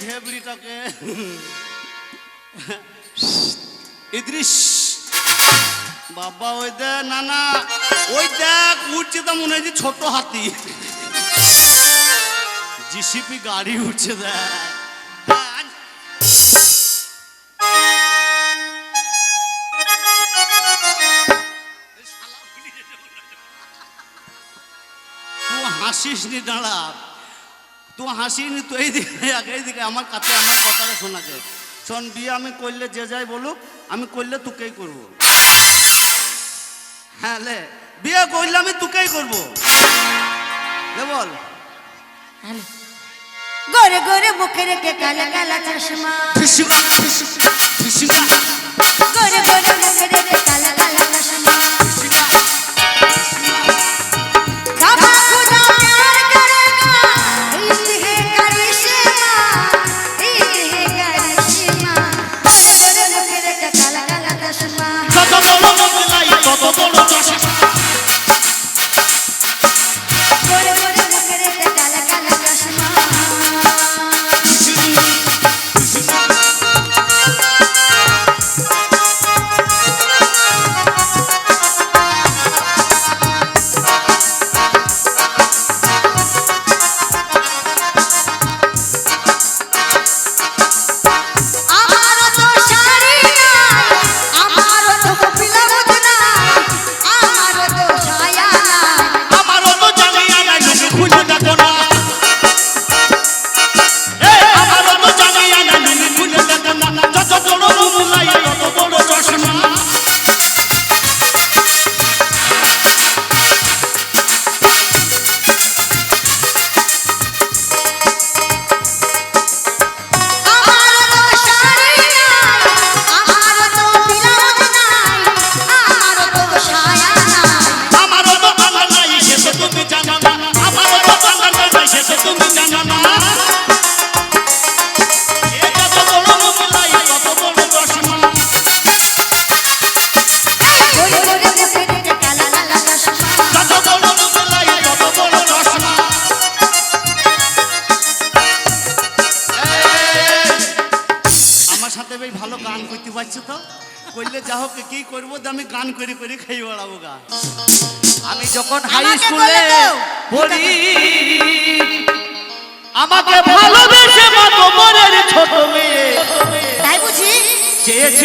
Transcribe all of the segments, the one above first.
ঘেবড়িটাকে। বাবা ওই দে না না ওই দেখ উঠছে তো মনে হয় ছোট হাতি জিসিপি গাড়ি উঠছে দেখ হাসিস নি দাঁড়া তো হাসিন তো এই দিকে এই দিকে আমার কাছে আমার কথাটা যায়। শোন বিয়ে আমি করলে যে যাই বলুক আমি করলে তোকেই করব। হ্যাঁ লে বিয়ে করলে আমি তোকেই করব। লে বল। গরে গরে মুখে রেখে কালা কালা চশমা। গরে গরে মুখে রেখে কালা কালা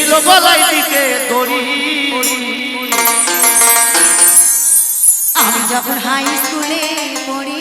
ছিল গলায় দিতে দড়ি। আমি যখন হাই স্কুলে পড়ি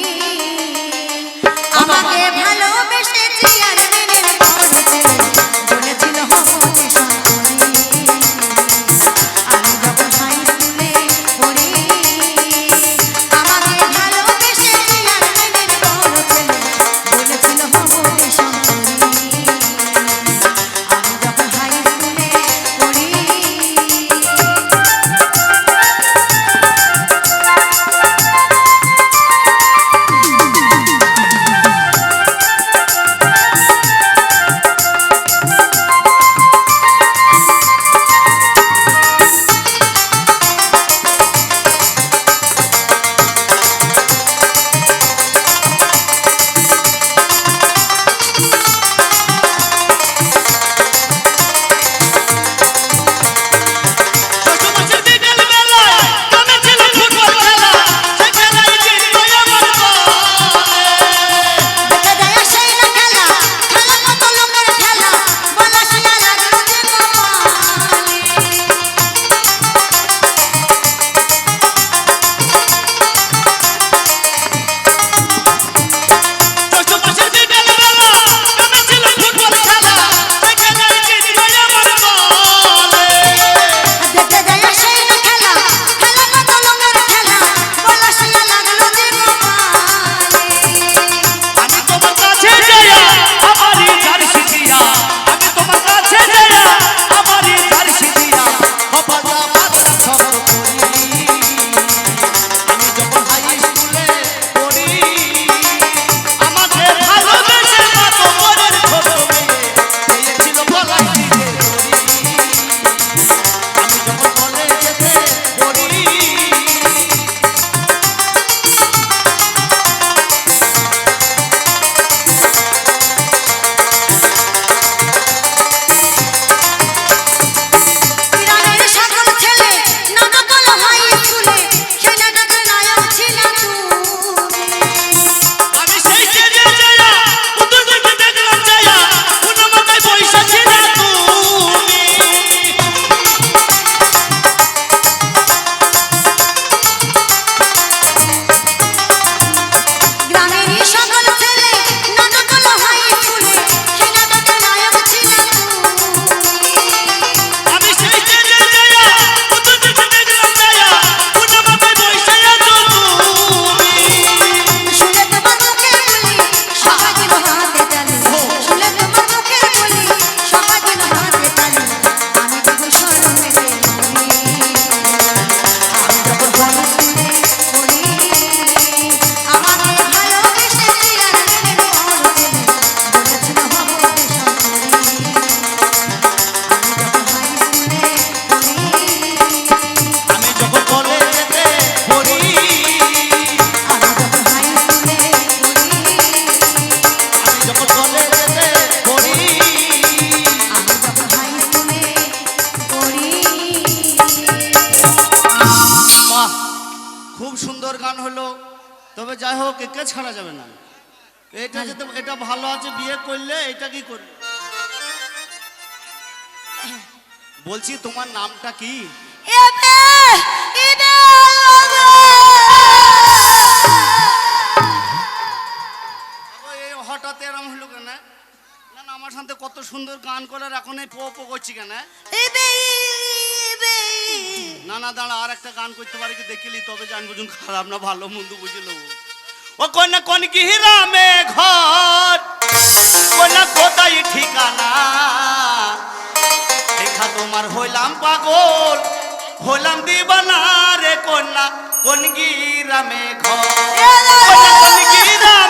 সব করি। ছাড়া যাবে না। এটা যেতে এটা ভালো আছে বিয়ে করলে এটা কি করবে? বলছি তোমার নামটা কি? হঠাৎ এরম হলো কেন? না না আমার সাথে কত সুন্দর গান করার এখন এই পো পো করছি কেন? না না দাঁড়া আর একটা গান করতে পারি কি? দেখিলি তবে জান বুঝুন খারাপ না ভালো মন্দ বুঝে নেব। ও কন্যা কোন গিরামে ঘর? কোন কোথায় ঠিকানা? দেখা তোমার হইলাম পাগল, হইলাম দিবানা রে কন্যা, কোন গিরামে ঘর? কোন গিরামে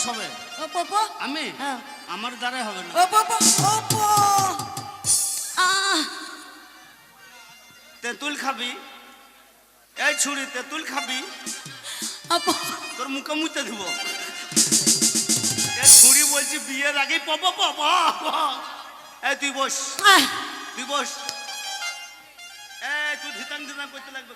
কে হবে। ওপো ওপো আমি? হ্যাঁ। আমার দ্বারাই হবে না। ওপো ওপো আহ। তেঁতুল খাবি? এই ছুরি তেঁতুল খাবি? তোর মুখে মুতে দিব। এই ছুরি বলছি বিয়ের আগে পাবো পাবা এই তুই বস। তুই বস। এই তুই ধিতাং ধিতাং করতে লাগবে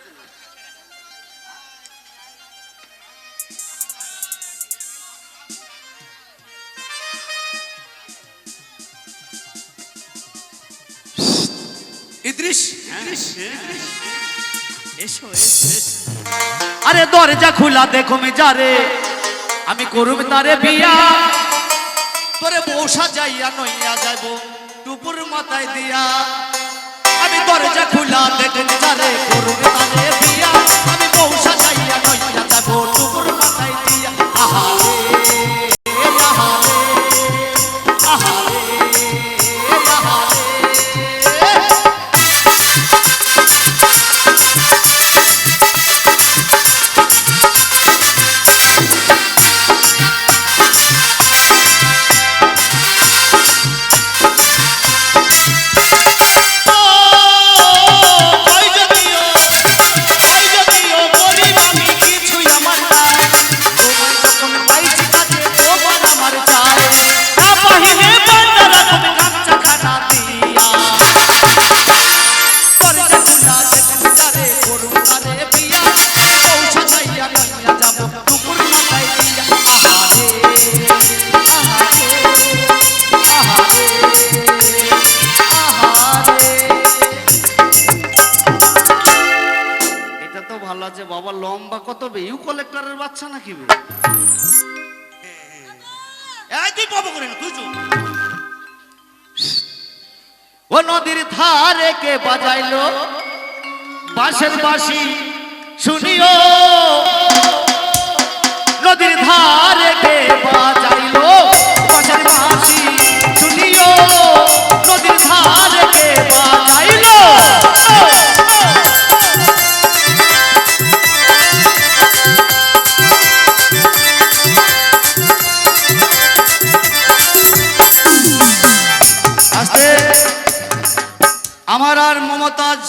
আরে দরজা খোলা দেখো মে যারে আমি করুম তারে বিয়া। তোরে বৌসা যাইয়া নইয়া যাইব, টুপুর মাথায় দিয়া। আমি দরজা খোলা দেখুন যারে করুম তারে বিয়া। লম্বা কত বে ইউ কলেক্টরের বাচ্চা নাকি বে? এই তুই পাবো করে না তুই চুপ। ও নদীর ধারে কে বাজাইলো? বাঁশের বাঁশি শুনিও। নদীর ধারে কে বাজাইলো? আমার আর মমতাজ,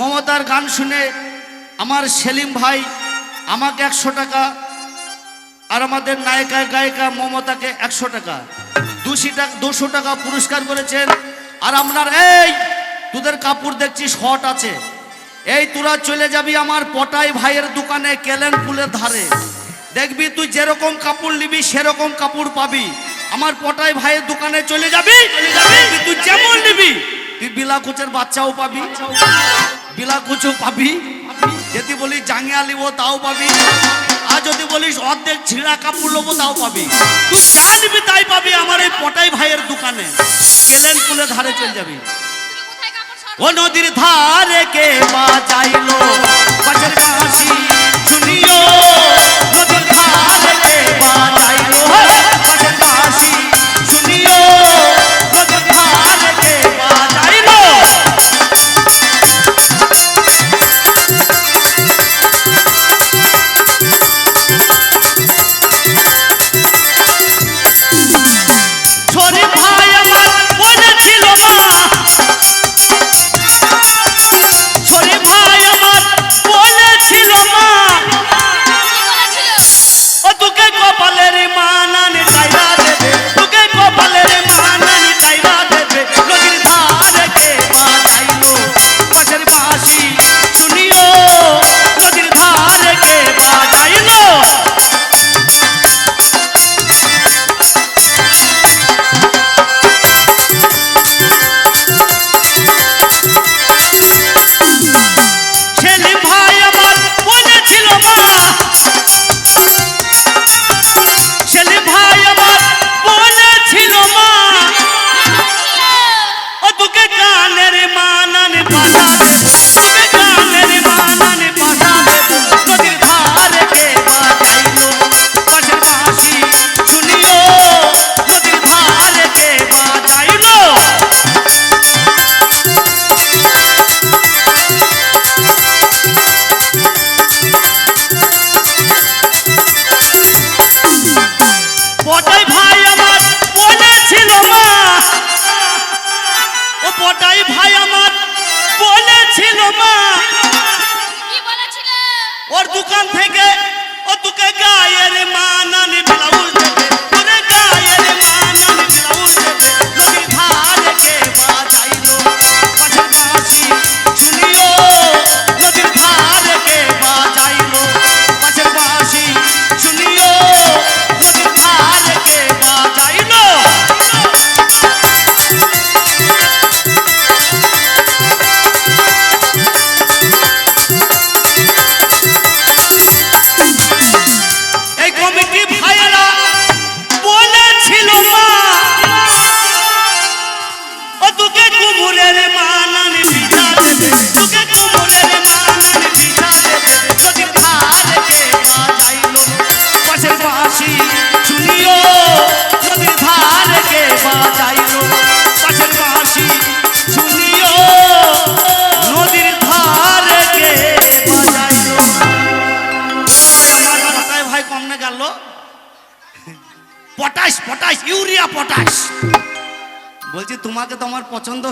মমতার গান শুনে আমার সেলিম ভাই আমাকে একশো টাকা আর আমাদের নায়িকা গায়িকা মমতাকে একশো টাকা, দুশি টাকা, দুশো টাকা পুরস্কার করেছেন। আর আপনার এই, তোদের কাপড় দেখছি শর্ট আছে। এই তোরা চলে যাবি আমার পটাই ভাইয়ের দোকানে কেলেন ফুলের ধারে। দেখবি তুই যেরকম কাপড় নিবি, সেরকম কাপড় পাবি। আমার পটাই ভাইয়ের দোকানে চলে যাবি চলে যাবি। তুই যেমন নিবি তুই বিলা কুচের বাচ্চাও পাবি। বিলা কুচও পাবি। যদি বলিস জাঙ্গিয়া লিবো, তাও পাবি। আর যদি বলিস অর্ধেক ছিঁড়া কাপড় লোবো, তাও পাবি। তুই যা নিবি তাই পাবি আমার এই পটাই ভাইয়ের দোকানে। কেলেন কুলে ধারে চলে যাবি। ও নদীর ধারে কে বাজাইলো? বাজার কাশি শুনিও।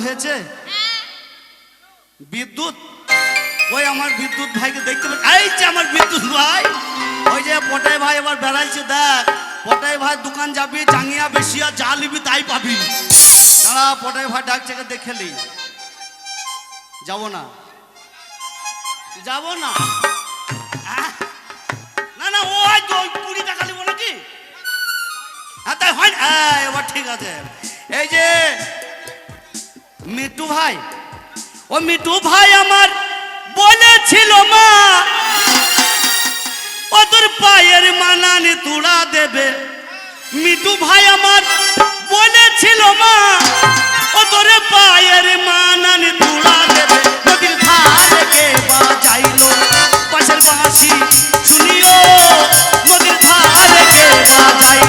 হয়েছে? বিদ্যুৎ? ওই আমার বিদ্যুৎ ভাইকে দেখতে এই যে আমার বিদ্যুৎ ভাই! ওই যে পটাই ভাই এবার বেড়াইছে দেখ। পটাই ভাই দোকান যাবি চাঙ্গিয়া বেশিয়া যা নিবি তাই পাবি। দাঁড়া পটাই ভাই ডাকছে দেখে লি যাব না। যাব না? না না ওই কুড়ি টাকা নিবো নাকি? হ্যাঁ তাই না? হ্যাঁ, এবার ঠিক আছে। এই যে মিটু ভাই, ও মিটু ভাই আমার বলেছিল মা, ও তোর পায়ের মানানি তুড়া দেবে। মিটু ভাই আমার বলেছিল মা, ও তোর পায়ের মানানি তুড়া দেবে। নদীর ধারে বাজাইলো পাশের বাঁশি, শুনিও নদীর ধারে কে বাজাইলো।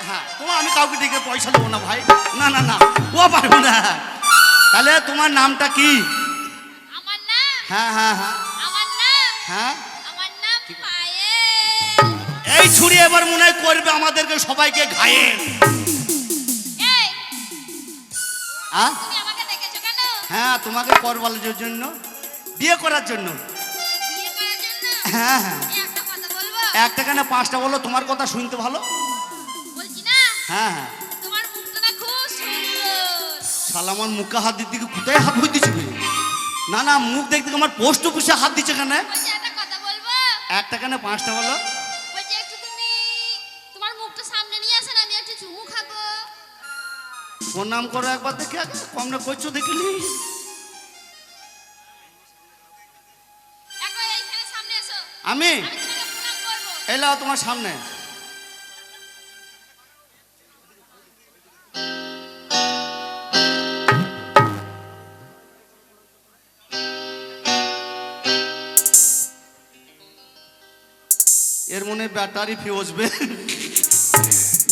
হ্যাঁ তোমার আমি কাউকে ডেকে পয়সা দেবো না ভাই। না না না ও পারবে না। তাহলে তোমার নামটা কি? আমার নাম? হ্যাঁ হ্যাঁ হ্যাঁ। আমার নাম? হ্যাঁ? আমার নাম পায়েল এই ছুরি এবার মনে হয় করবে আমাদেরকে সবাইকে এই হ্যাঁ হ্যাঁ তোমাকে পর করার জন্য। বিয়ে করার জন্য? হ্যাঁ হ্যাঁ। একটা কেন পাঁচটা বলো তোমার কথা শুনতে ভালো? হ্যাঁ হ্যাঁ। শালা আমার মুখে হাত দিতে কোথায় হাত হয়ে দিচ্ছে না না মুখ দেখতে আমার পোস্ট অফিসে হাত দিচ্ছে কেন? একটা কেন পাঁচটা বলো? প্রণাম করো একবার দেখে আগে কম না করছ দেখিনি একবার এইখানে সামনে এসো। আমি? এলাও তোমার সামনে। এর মনে ব্যাটারি ফিউজবে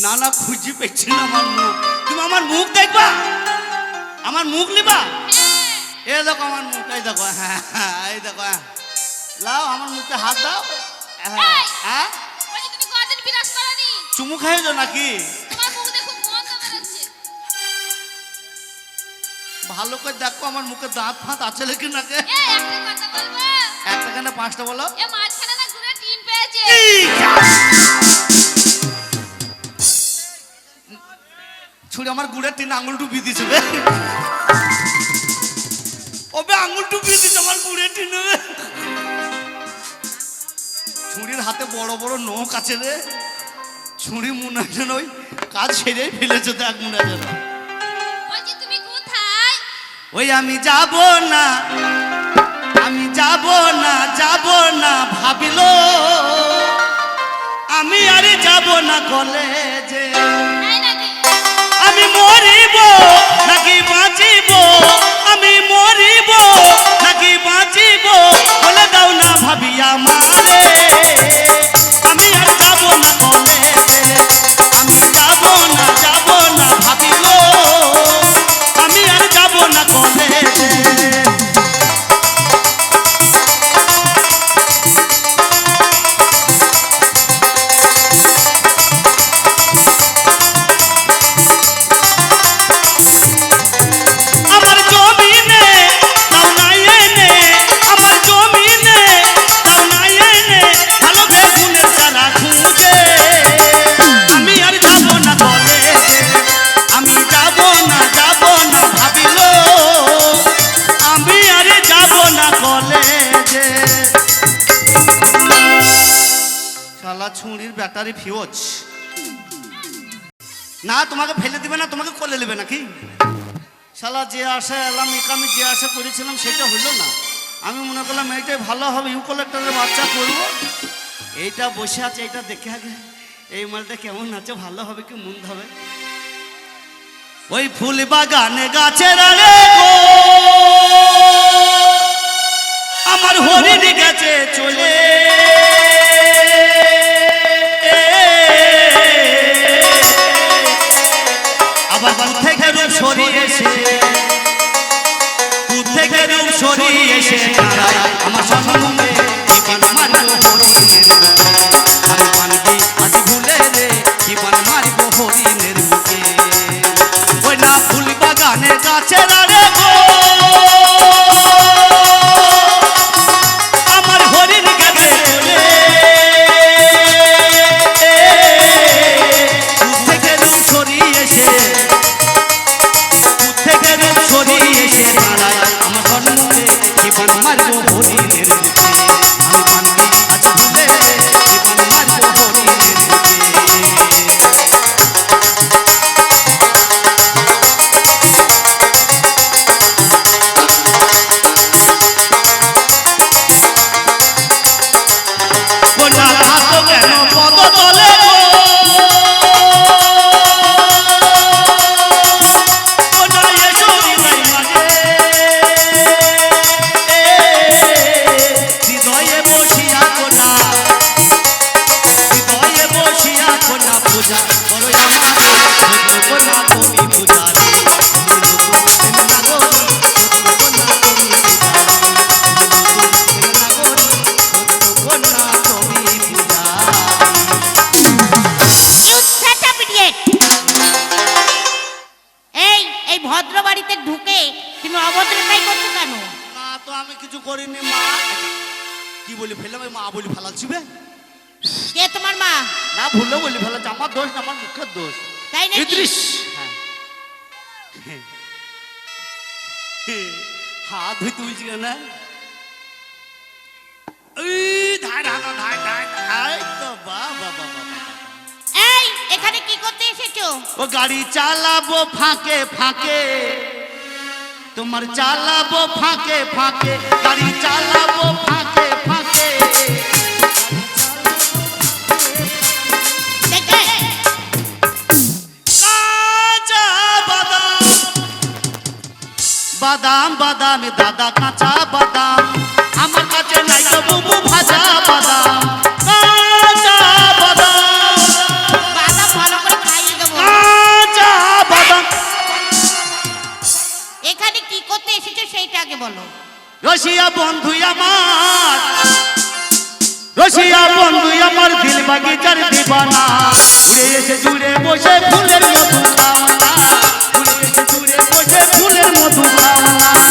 না না খুঁজি পেয়েছি না আমার মুখ। তুমি আমার মুখ দেখবা? আমার মুখ নিবা? এ দেখো আমার মুখ এই দেখো হ্যাঁ হ্যাঁ, এই দেখো হ্যাঁ। লাও আমার মুখে হাত দাও। হ্যাঁ হ্যাঁ চুমু খাইছো নাকি? ভালো করে দেখো আমার মুখে দাঁত ফাঁত আছে নাকি নাকি? এই একটা কেন পাঁচটা বলো। মাঝখানে না ঘুরে টিম পেয়েছে। ছুড়ে আমার গুড়ের টিন আঙুল ডুবিয়ে দিয়েছে বে। ওবে আঙুল ডুবিয়ে দিয়েছে আমার গুড়ের টিন। ছুরির হাতে বড় বড় নখ আছে রে ছুরি মনে হয় যেন ওই কাজ সেরেই ফেলেছে দেখ মনে হয় যেন। বলছি তুমি কোথায়? ওই আমি যাব না আমি যাব না যাব না ভাবিল। আমি আরে যাব না কলেজে। আমি মরিব। ব্যাটারি ফিউজ না, তোমাকে ফেলে দিবে না, তোমাকে কোলে নেবে নাকি? শালা যে আশা এলাম আমি যে আশা করেছিলাম, সেটা হলো না। আমি মনে করলাম এইটাই ভালো হবে ইউ কালেক্টরের বাচ্চা করব। এইটা বসে আছে, এইটা দেখে আগে, এই মালটা কেমন আছে, ভালো হবে কি মন্দ হবে? ওই ফুল বাগানে গাছের আরে গো, আমার হরিণ গেছে চলে। থেকে রূপ সরিয়ে এসে দূর থেকে রূপ সরিয়ে এসে আমার সম্মুখে জীবন মারবো হরিণের মুখে। আমি মানবি আজ ভুলে রে জীবন মারবো হরিণের মুখে ওই না ফুল বাগানে গাছের আরে ধুই এখানে কি করতে এসেছ? ও গাড়ি চালাবো ফাঁকে ফাঁকে। তোমার চালাবো ফাঁকে ফাঁকে। গাড়ি চালাবো বাদাম বাদাম দাদা কাঁচা বাদাম। আমার কাছে নাই তো বুবু ভাজা বাদাম। এখানে কি করতে এসেছ সেইটা আগে বলো। রসিয়া বন্ধু আমার। রসিয়া বন্ধু আমার দিল বাগিচার দিবানা। ঘুরে এসে জুড়ে বসে ফুলের বসে ফুলের মধু খাওয়ানা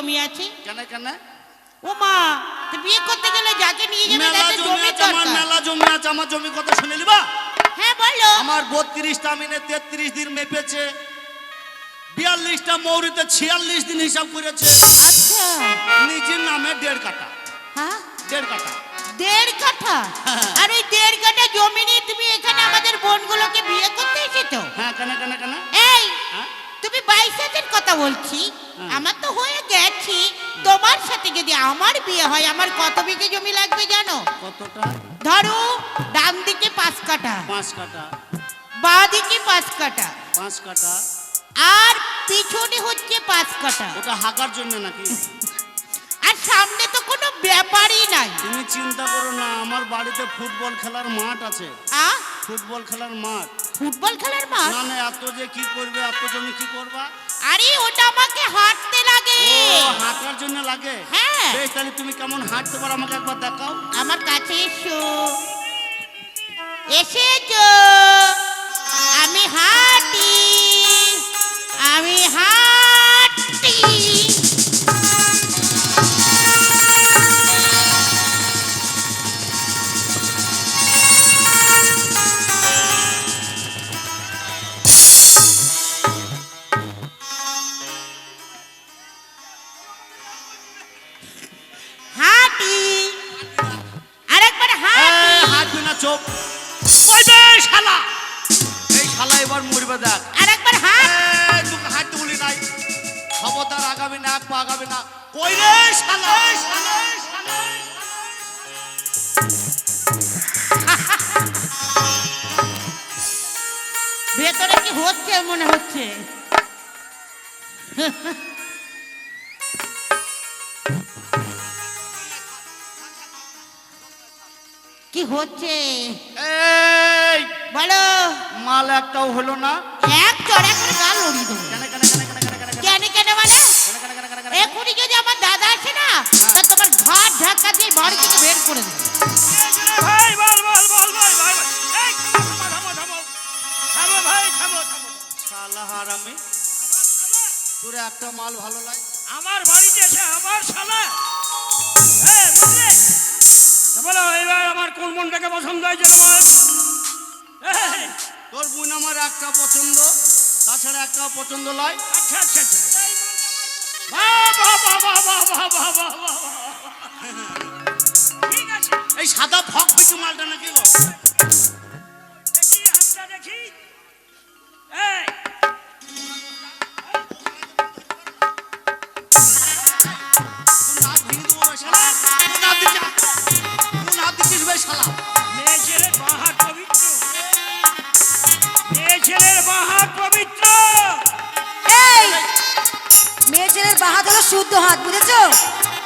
জমি আছে? কেন কেন? ও মা বিয়ে করতে গেলে যাকে নিয়ে যাবে মেলা তাতে জমি আছে আমার মেলা জমি আছে আমার জমি কথা শুনে নিবা? হ্যাঁ বলো। আমার বত্রিশটা মিনে তেত্রিশ দিন মেপেছে বিয়াল্লিশটা মৌরিতে ছিয়াল্লিশ দিন হিসাব করেছে। আচ্ছা। নিজের নামে দেড় কাটা হ্যাঁ? দেড় কাটা দেড় কাঠা? হ্যাঁ। আর ওই দেড় কাঠা জমি নিয়ে তুমি এখানে আমাদের বোনগুলোকে বিয়ে করতে এসেছ? হ্যাঁ কেন কেন কেন? তুমি কথা বলছি। আমার তো হয়ে গেছি। তোমার সাথে যদি আমার বিয়ে হয় আমার কত বিঘে জমি লাগবে জানো? কতটা? ধরো ডান দিকে পাঁচ কাঠা। পাঁচ কাটা বাঁ দিকে পাঁচ কাঠা। পাঁচ কাটা আর পিছনে হচ্ছে পাঁচ কাঠা। ওটা হাঁকার জন্য নাকি? আর সামনে তো কোনো ব্যাপারই নাই। তুমি চিন্তা করো না আমার বাড়িতে ফুটবল খেলার মাঠ আছে। আ ফুটবল খেলার মাঠ। ফুটবল খেলার মাঠ? না না এত যে কি করবে এত জমি কি করবা? আরে ওটা আমাকে হাঁটতে লাগে। ও হাঁটার জন্য লাগে? হ্যাঁ। বেশ তাহলে তুমি কেমন হাঁটতে পারো আমাকে একবার দেখাও। আমার কাছে এসো। এসেছ। আমি হাঁটি। এই ভালো মাল একটাও হলো না এক চড়া করে গাল উড়ি দেবো কেন কেন মানে এখনই যদি আমার দাদা আসে না তা তোমার ঘাট ধাক্কা দিয়ে বাড়ি থেকে বের করে দেবে ভাই বল বল বল বল ভাই ভাই থামো থামো শালা হারামি একটা মাল ভালো লাগে আমার বাড়িতে এসে আমার শালা হ্যাঁ এবার আমার কোন মনটাকে পছন্দ হয়েছে তোর বোন আমার একটা পছন্দ তাছাড়া একটা পছন্দ নয় আচ্ছা আচ্ছা আচ্ছা। এই সাদা ফক ফকি মালটা নাকি গো দেখি হাতটা দেখি। এই! শুদ্ধ হাত বুঝেছ?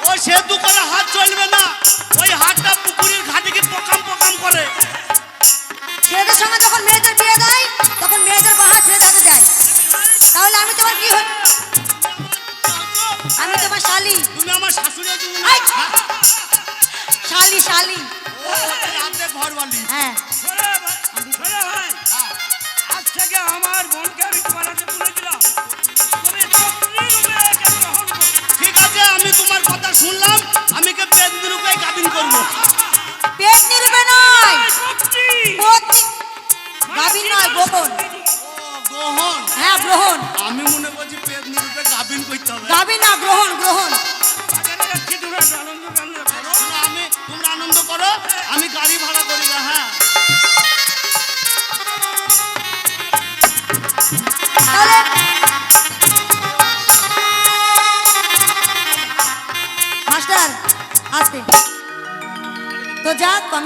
ও সেতু করে হাত চলবে না। ওই হাতটা পুকুরের ঘাটে গিয়ে পোকাম পোকাম করে। ছেলেদের সঙ্গে যখন মেয়েদের বিয়ে দেয় তখন মেয়েদের বাহাত ছেলেদের হাতে দেয় তাহলে আমি তোমার কি হই? আমি তোমার শালি। তুমি আমার শাশুড়ি! শালি শালি। রাতে ঘর বালি হ্যাঁ। ভাই, আজ থেকে আমার বোনকে আমি তোমার হাতে তুলে শুনলাম আমি কে পেন্দি রূপে গাবিন করব। পেট নিলবে নয়! পত্নী গাভীর নয় গোপন। গ্রহণ হ্যাঁ গ্রহণ। আমি মনে করছি পেন্দি রূপে গাবিন করতে হবে। গাভী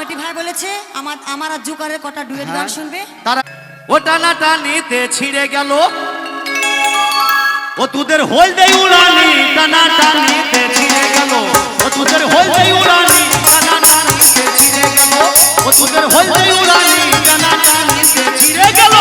কমিটি ভাই বলেছে আমার আমার আর জুকারের কটা ডুয়েট গান শুনবে? তারা ও টানা টানিতে ছিঁড়ে গেল। ও তোদের হলদে উড়ানি টানা টানিতে ছিঁড়ে গেল। ও তোদের হলদে উড়ানি টানা টানিতে ছিঁড়ে গেল। ও তোদের হলদে উড়ানি টানা টানিতে ছিঁড়ে গেল।